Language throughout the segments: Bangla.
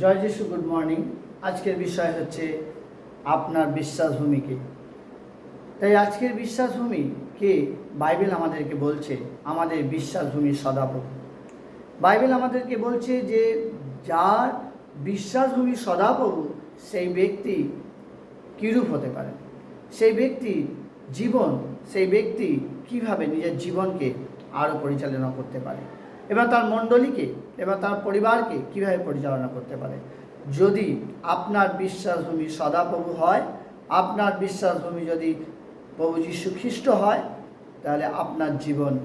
জয় যিশু গুড মর্নিং আজকের বিষয় হচ্ছে আপনার বিশ্বাসভূমি কি তাই আজকের বিশ্বাসভূমি কে? বাইবেল আমাদেরকে বলছে, আমাদের বিশ্বাসভূমি সদাপ্রভু। বাইবেল আমাদেরকে বলছে যে, যার বিশ্বাসভূমি সদাপ্রভু, সেই ব্যক্তি কীরূপ হতে পারে? সেই ব্যক্তি জীবন, সেই ব্যক্তি কীভাবে নিজের জীবনকে আরও পরিচালনা করতে পারে? এবং তার মণ্ডলীকে এবং তার পরিবারকে কীভাবে পরিচালনা করতে পারে? যদি আপনার বিশ্বাসভূমি সদাপ্রভু হয়, আপনার বিশ্বাসভূমি যদি প্রভু যীশু খ্রিস্ট হয়, তাহলে আপনার জীবন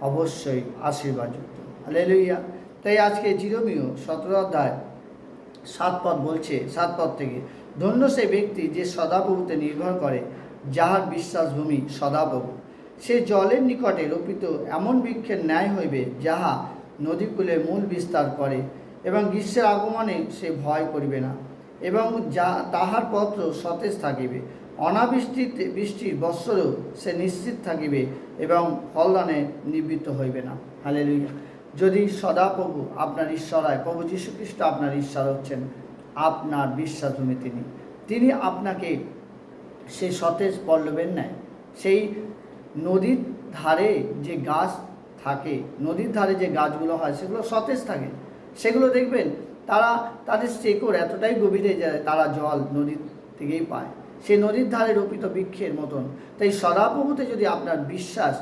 অবশ্যই আশীর্বাদযুক্ত। হালেলুইয়া তাই আজকে জিরোমিও সতেরো অধ্যায় সাত পদ বলছে, সাত পদ থেকে, ধন্য সে ব্যক্তি যে সদাপ্রভুতে নির্ভর করে, যাহার বিশ্বাসভূমি সদাপ্রভু। সে জলের নিকটে রোপিত এমন বৃক্ষের ন্যায় হইবে যাহা নদীকূলে মূল বিস্তার করে এবং গ্রীষ্মের আগমনে সে ভয় করিবে না এবং যা তাহার পত্র সতেজ থাকিবে। অনাবৃষ্টিতে বৃষ্টির বৎসরেও সে নিশ্চিত থাকিবে এবং ফলদানে নিবৃত্ত হইবে না। হালেলুইয়া যদি সদাপ্রভু আপনার ঈশ্বর হয়, প্রভু যীশুখ্রিস্ট আপনার ঈশ্বর হচ্ছেন, আপনার বিশ্বাসভূমি তিনি। তিনি আপনাকে সেই সতেজ পল্লবের ন্যায়, সেই নদীর ধারে যে গাছ থাকে, নদীর ধারে যে গাছগুলো হয়, সেগুলো সতেজ থাকে। সেগুলো দেখবেন তারা তাদের শেকড় এতটাই গভীরে যায়, তারা জল নদীর থেকেই পায়। সেই নদীর ধারে রোপিত বৃক্ষের মতন। তাই সদাপ্রভুতে যদি আপনার বিশ্বাস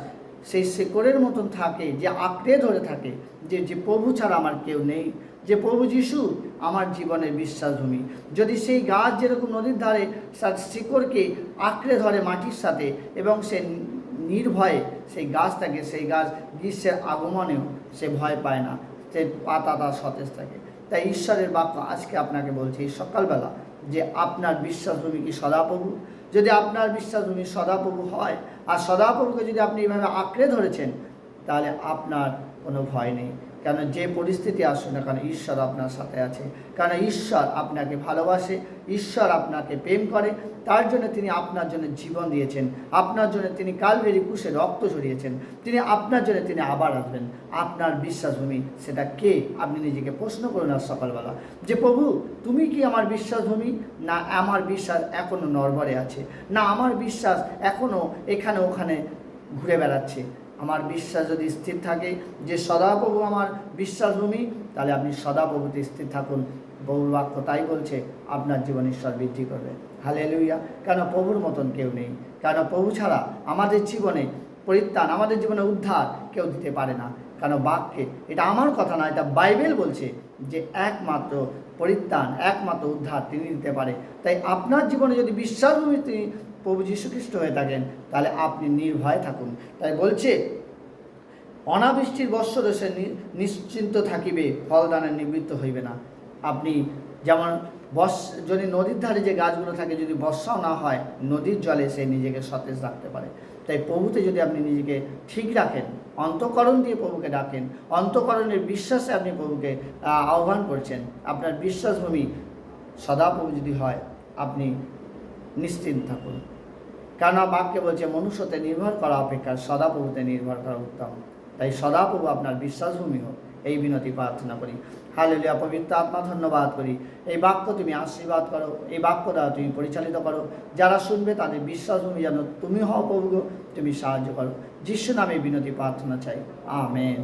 সেই শেকড়ের মতন থাকে, যে আঁকড়ে ধরে থাকে, যে যে প্রভু ছাড়া আমার কেউ নেই, যে প্রভু যিশু আমার জীবনের বিশ্বাসভূমি। যদি সেই গাছ যেরকম নদীর ধারে তার শিকড়কে আঁকড়ে ধরে মাটির সাথে এবং সে নির্ভয়ে সেই গাছ থাকে সেই গাছ গ্রীষ্মের আগমনেও সে ভয় পায় না। সে পাতা তার সতেজ থাকে। তাই ঈশ্বরের বাক্য আজকে আপনাকে বলছে, এই সকালবেলা যে আপনার বিশ্বাসভূমি কি সদাপ্রভু? যদি আপনার বিশ্বাসভূমি সদাপ্রভু হয়, আর সদাপ্রভুকে যদি আপনি এইভাবে আঁকড়ে ধরেছেন, তাহলে আপনার কোনো ভয় নেই। কেন যে পরিস্থিতি আসুক না কেন ঈশ্বর আপনার সাথে আছে। কেন ঈশ্বর আপনাকে ভালোবাসে, ঈশ্বর আপনাকে প্রেম করে, তার জন্য তিনি আপনার জন্য জীবন দিয়েছেন। আপনার জন্য তিনি কালবেরি কুশে রক্ত ঝরিয়েছেন। তিনি আপনার জন্য তিনি আবার আসবেন। আপনার বিশ্বাসভূমি, সেটা কে? আপনি নিজেকে প্রশ্ন করুন আর সকালবেলা। যে প্রভু, তুমি কি আমার বিশ্বাসভূমি? না, আমার বিশ্বাস এখনও নরবরে আছে। না, আমার বিশ্বাস এখনও এখানে ওখানে ঘুরে বেড়াচ্ছে। আমার বিশ্বাস যদি স্থির থাকে যে সদাপ্রভু আমার বিশ্বাসভূমি, তাহলে আপনি সদাপ্রভুতে স্থির থাকুন। বহু বাক্য তাই বলছে, আপনার জীবন ঈশ্বর বৃদ্ধি করবে। হালে লুইয়া কেন প্রভুর মতন কেউ নেই? কেন প্রভু ছাড়া আমাদের জীবনে পরিত্রাণ, আমাদের জীবনে উদ্ধার কেউ দিতে পারে না? কেন বাক্যে, এটা আমার কথা না এটা বাইবেল বলছে যে একমাত্র পরিত্রাণ, একমাত্র উদ্ধার তিনি দিতে পারে। তাই আপনার জীবনে যদি বিশ্বাসভূমি তিনি প্রভু যীশুখ্রিস্ট হয়ে থাকেন, তাহলে আপনি নির্ভয় থাকুন। তাই বলছে, অনাবৃষ্টির বৎসরে সে নিশ্চিন্ত থাকিবে ফলদানের নিবৃত্ত হইবে না। আপনি যেমন বর্ষ যদি নদীর ধারে যে গাছগুলো থাকে, যদি বর্ষাও না হয়, নদীর জলে সে নিজেকে সতেজ রাখতে পারে। তাই প্রভুতে যদি আপনি নিজেকে ঠিক রাখেন, অন্তকরণ দিয়ে প্রভুকে ডাকেন, অন্তকরণের বিশ্বাসে আপনি প্রভুকে আহ্বান করছেন, আপনার বিশ্বাসভূমি সদাপ্রভু যদি হয়, আপনি নিশ্চিন্ত থাকুন। কেন বাক্যে বলছে মনুষ্যতে নির্ভর করা অপেক্ষা, সদাপ্রভুতে নির্ভর করা উত্তম। তাই সদাপ্রভু আপনার বিশ্বাসভূমি হোক, এই বিনতি প্রার্থনা করি। হালেলিয়া, পবিত্র আত্মা, ধন্যবাদ করি। এই বাক্য তুমি আশীর্বাদ করো, এই বাক্য দ্বারা তুমি পরিচালিত করো। যারা শুনবে তাদের বিশ্বাসভূমি যেন তুমি হও প্রভু তুমি সাহায্য করো। যিশু নামে বিনতি প্রার্থনা চাই। আমেন।